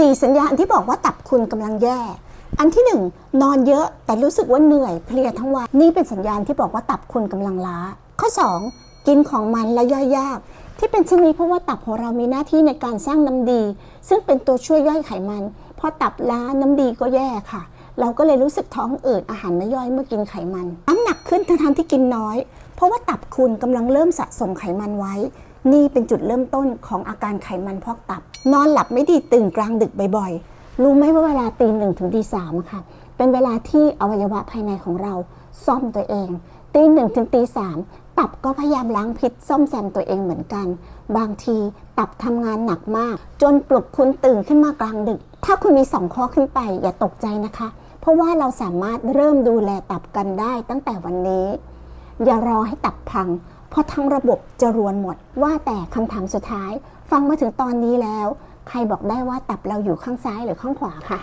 4 สัญญาณที่บอกว่าตับคุณกำลังแย่ อันที่ 1 นอนเยอะแต่รู้สึกว่าเหนื่อยเพลียทั้งวันนี่เป็นสัญญาณที่บอกว่าตับคุณกำลังล้า ข้อ 2 กินของมันและย่อยยาก ที่เป็นเช่นนี้เพราะว่าตับของเรามีหน้าที่ในการสร้างน้ำดี ซึ่งเป็นตัวช่วยย่อยไขมันพอตับล้าน้ำดีก็แย่ค่ะ เราก็เลยรู้สึกท้องอืดอาหารไม่ย่อยเมื่อกินไขมันน้ำหนักขึ้นทั้งๆที่กินน้อย เพราะว่าตับคุณกำลังเริ่มสะสมไขมันไว้ นี่เป็นจุดเริ่มต้นของอาการไขมันพอกตับ นอนหลับไม่ดีตื่นกลางดึกบ่อยๆ รู้ไหมว่าเวลาตีหนึ่งถึงตีสามค่ะ เป็นเวลาที่อวัยวะภายในของเราซ่อมตัวเองตีหนึ่งถึงตีสาม ตับก็พยายามล้างพิษซ่อมแซมตัวเองเหมือนกัน บางทีตับทำงานหนักมาก จนปลุกคุณตื่นขึ้นมากลางดึก ถ้าคุณมีสองข้อขึ้นไปอย่าตกใจนะคะ เพราะว่าเราสามารถเริ่มดูแลตับกันได้ตั้งแต่วันนี้ อย่ารอให้ตับพัง เพราะทั้งระบบจะรวนหมด ว่าแต่คำถามสุดท้าย ฟังมาถึงตอนนี้แล้ว ใครบอกได้ว่าตับเราอยู่ข้างซ้ายหรือข้างขวาค่ะ